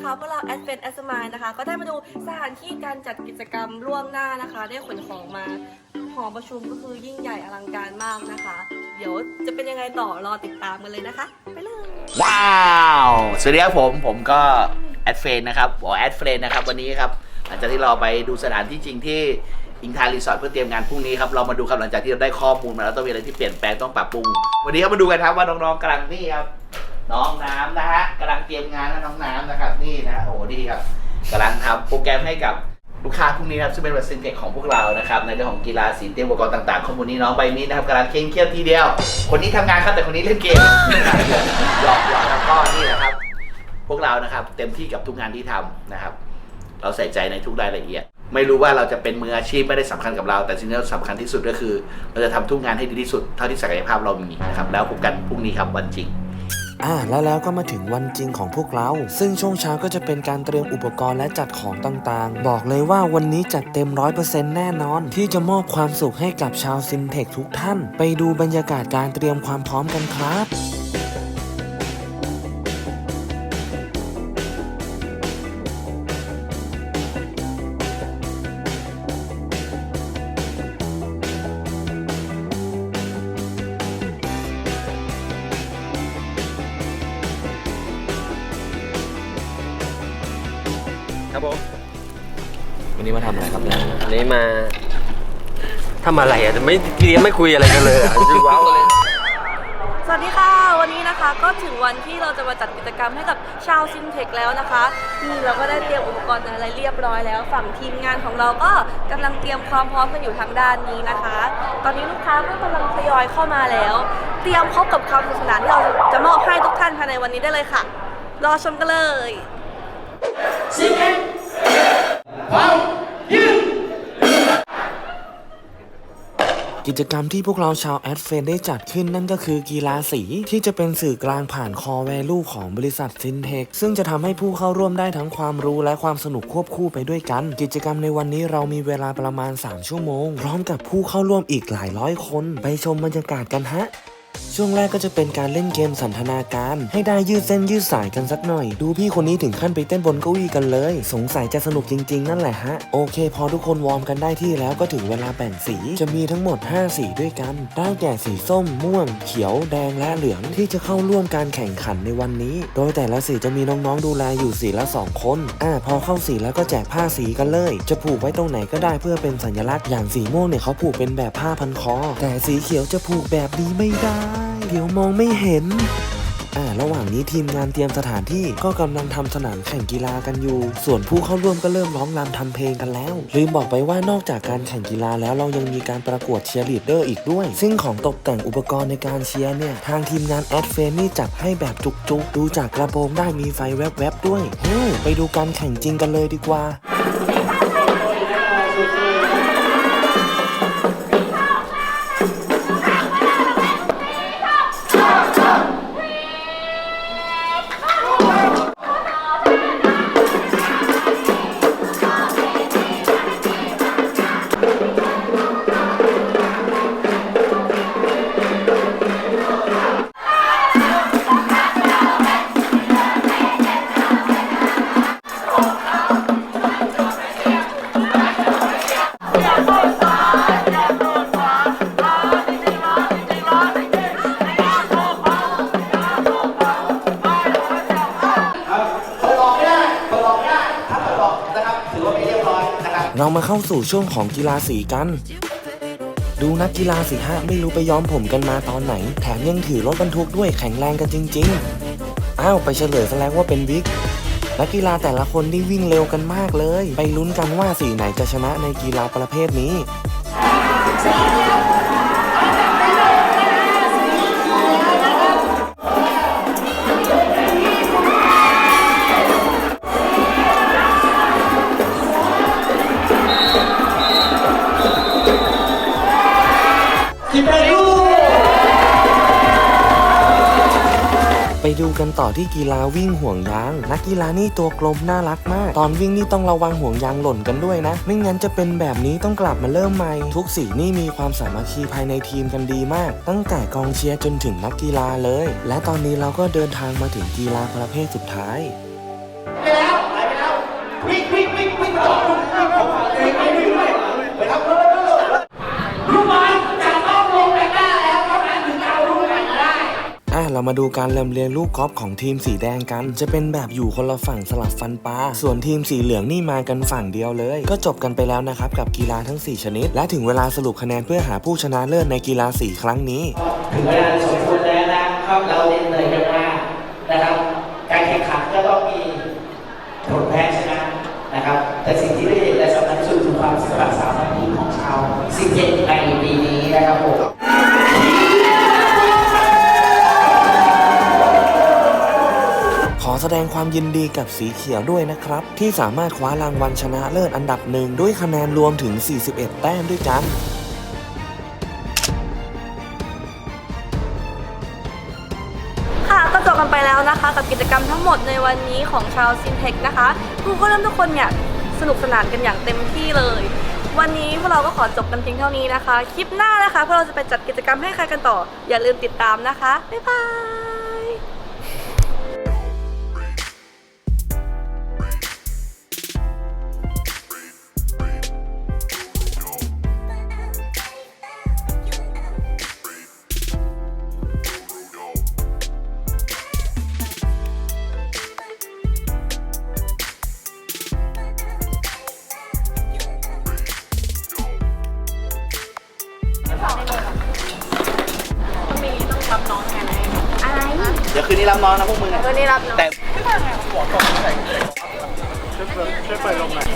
นะคะพวกเราแอดเฟนแอสมายนะคะ ก็ได้มาดูสถานที่การจัดกิจกรรมล่วงหน้านะคะ ได้ขนของมาหอประชุมก็คือยิ่งใหญ่อลังการมากนะคะ เดี๋ยวจะเป็นยังไงต่อรอติดตามกันเลยนะคะ ไปเลย ว้าว สวัสดีครับผม ผมก็แอดเฟนนะครับบอกแอดเฟนนะครับวันนี้ครับหลังจากที่เราไปดูสถานที่จริงที่อิงทารีสอร์ทเพื่อเตรียมงานพรุ่งนี้ครับเรามาดูครับหลังจากที่เราได้ข้อมูลมาแล้วต้องมีอะไรที่เปลี่ยนแปลงต้องปรับปรุง วันนี้ครับมาดูกันครับว่าน้องๆกำลังนี่ครับ น้องน้ำนะฮะกำลังเตรียมงานนะน้องน้ำนะครับนี่นะโอ้ดีครับกำลังทำโปรแกรมให้กับลูกค้าพรุ่งนี้นะครับซึ่งเป็นวันซินเทคของพวกเรานะครับในเรื่องของกีฬาสีเตรียมอุปกรณ์ต่างๆข้อมูลนี้น้องใบมีนะครับกำลังเคร่งเครียดทีเดียว คนนี้ทำงานครับแต่คนนี้เล่นเกมหยอกหยอกแล้วก็นี่นะครับ พวกเรานะครับเต็มที่กับทุกงานที่ทำนะครับ เราใส่ใจในทุกรายละเอียด ไม่รู้ว่าเราจะเป็นมืออาชีพไม่ได้สำคัญกับเรา แต่สิ่งที่สำคัญที่สุดก็คือ เราจะทำทุกงานให้ดีที่สุดเท่าที่ศักยภาพเรามีนะครับแล้วพบกันพรุ่งนี้ครับวันจริง อ่าแล้วแล้วก็มาถึงวันจริงของพวกเรา ซึ่งช่วงเช้าก็จะเป็นการเตรียมอุปกรณ์และจัดของต่างๆ บอกเลยว่าวันนี้จัดเต็มร้อยเปอร์เซ็นต์แน่นอน ที่จะมอบความสุขให้กับชาวซินเทคทุกท่าน ไปดูบรรยากาศการเตรียมความพร้อมกันครับ ครับผมวันนี้มาทำอะไรครับเนี่ยอันนี้มาทำอะไรอะจะไม่เรียนไม่คุยอะไรกันเลยอะคือว้าวเลย สวัสดีค่ะ วันนี้นะคะก็ถึงวันที่เราจะมาจัดกิจกรรมให้กับชาวซินเทคแล้วนะคะนี่เราก็ได้เตรียมอุปกรณ์อะไรเรียบร้อยแล้ว ฝั่งทีมงานของเราก็กำลังเตรียมความพร้อมกันอยู่ทางด้านนี้นะคะ ตอนนี้ลูกค้าก็กำลังทยอยเข้ามาแล้ว เตรียมพบกับความสนุกสนานที่เราจะมอบให้ทุกท่านภายในวันนี้ได้เลยค่ะ รอชมกันเลย กิจกรรมที่พวกเราชาวแอดเฟนได้จัดขึ้นนั่นก็คือกีฬาสีที่จะเป็นสื่อกลางผ่านคอ v a l u ของบริษัทซินเทคซึ่งจะทำให้ผู้เข้าร่วมได้ทั้งความรู้และความสนุกควบคู่ไปด้วยกัน กิจกรรมในวันนี้เรามีเวลาประมาณ 3 ชั่วโมง พร้อมกับผู้เข้าร่วมอีกหลายร้อยคน ไปชมบรรยากาศกันฮะช่วงแรกก็จะเป็นการเล่นเกมสันทนาการ ให้ได้ยืดเส้นยืดสายกันสักหน่อย ดูพี่คนนี้ถึงขั้นไปเต้นบนเก้าอี้กันเลย สงสัยจะสนุกจริง ๆ นั่นแหละฮะ โอเค พอทุกคนวอร์มกันได้ที่แล้วก็ถึงเวลาแบ่งสี จะมีทั้งหมด 5 สีด้วยกันได้แก่สีส้ม ม่วง เขียว แดงและเหลืองที่จะเข้าร่วมการแข่งขันในวันนี้ โดยแต่ละสีจะมีน้องๆดูแลอยู่สีละ 2 คน อ่า พอเข้าสีแล้วก็แจกผ้าสีกันเลย จะผูกไว้ตรงไหนก็ได้เพื่อเป็นสัญลักษณ์อย่างสีม่วงเนี่ยเขาผูกเป็นแบบผ้าพันคอ แต่สีเขียวจะผูกแบบนี้ไม่ได้ เดี๋ยวมองไม่เห็นอ่าระหว่างนี้ทีมงานเตรียมสถานที่ก็กำลังทำสนามแข่งกีฬากันอยู่ ส่วนผู้เข้าร่วมก็เริ่มร้องรำทำเพลงกันแล้ว ลืมบอกไปว่านอกจากการแข่งกีฬาแล้วเรายังมีการประกวดเชียร์ลีดเดอร์อีกด้วย ซึ่งของตกแต่งอุปกรณ์ในการเชียร์เนี่ย ทางทีมงานแอดเฟนนี่จัดให้แบบจุกๆ ดูจากกระโปรงได้มีไฟแวบๆด้วยเฮ้ยไปดูการแข่งจริงกันเลยดีกว่า เรามาเข้าสู่ช่วงของกีฬาสีกัน ดูนักกีฬาสีห้าไม่รู้ไปย้อมผมกันมาตอนไหน แถมยังถือรถบรรทุกด้วยแข็งแรงกันจริง ๆ อ้าว ไปเฉลยซะแล้วว่าเป็นวิกนักกีฬาแต่ละคนนี่วิ่งเร็วกันมากเลย ไปลุ้นกันว่าสีไหนจะชนะในกีฬาประเภทนี้ ไปดูกันต่อที่กีฬาวิ่งห่วงยาง นักกีฬานี่ตัวกลมน่ารักมาก ตอนวิ่งนี่ต้องระวังห่วงยางหล่นกันด้วยนะ ไม่งั้นจะเป็นแบบนี้ต้องกลับมาเริ่มใหม่ ทุกสีนี่มีความสามัคคีภายในทีมกันดีมาก ตั้งแต่กองเชียร์จนถึงนักกีฬาเลย และตอนนี้เราก็เดินทางมาถึงกีฬาประเภทสุดท้ายไปแล้วไปแล้ววิ่งวิ่งวิ่งวิ่งต่อ เรามาดูการลำเลียงลูกกอล์ฟของทีมสีแดงกัน จะเป็นแบบอยู่คนละฝั่งสลับฟันปลาส่วนทีมสีเหลืองนี่มากันฝั่งเดียวเลย ก็จบกันไปแล้วนะครับกับกีฬาทั้ง 4 ชนิด และถึงเวลาสรุปคะแนนเพื่อหาผู้ชนะเลิศในกีฬาสีครั้งนี้ถึงเวลาสมควรแล้วนะครับเราเล่นเลยกันมานะครับ การแข่งขันก็ต้องมีผลแพ้ชนะนะครับแต่สิ่ง งความยินดีกับสีเขียวด้วยนะครับ ที่สามารถคว้ารางวัลชนะเลิศอันดับหนึ่งด้วยคะแนนรวมถึง 41 แต้มด้วยกันค่ะก็จบกันไปแล้วนะคะ กับกิจกรรมทั้งหมดในวันนี้ของชาวซินเทคนะคะผู้เข้าร่วมทุกคนเนี่ยสนุกสนานกันอย่างเต็มที่เลย วันนี้พวกเราก็ขอจบกันเพียงเท่านี้นะคะ คลิปหน้านะคะพวกเราจะไปจัดกิจกรรมให้ใครกันต่อ อย่าลืมติดตามนะคะ บ๊ายบาย เดี๋ยวคืนนี้รับน้องนะพวกมึงอะ วันนี้รับน้อง แต่ ช่วยเปิดลงหน่อย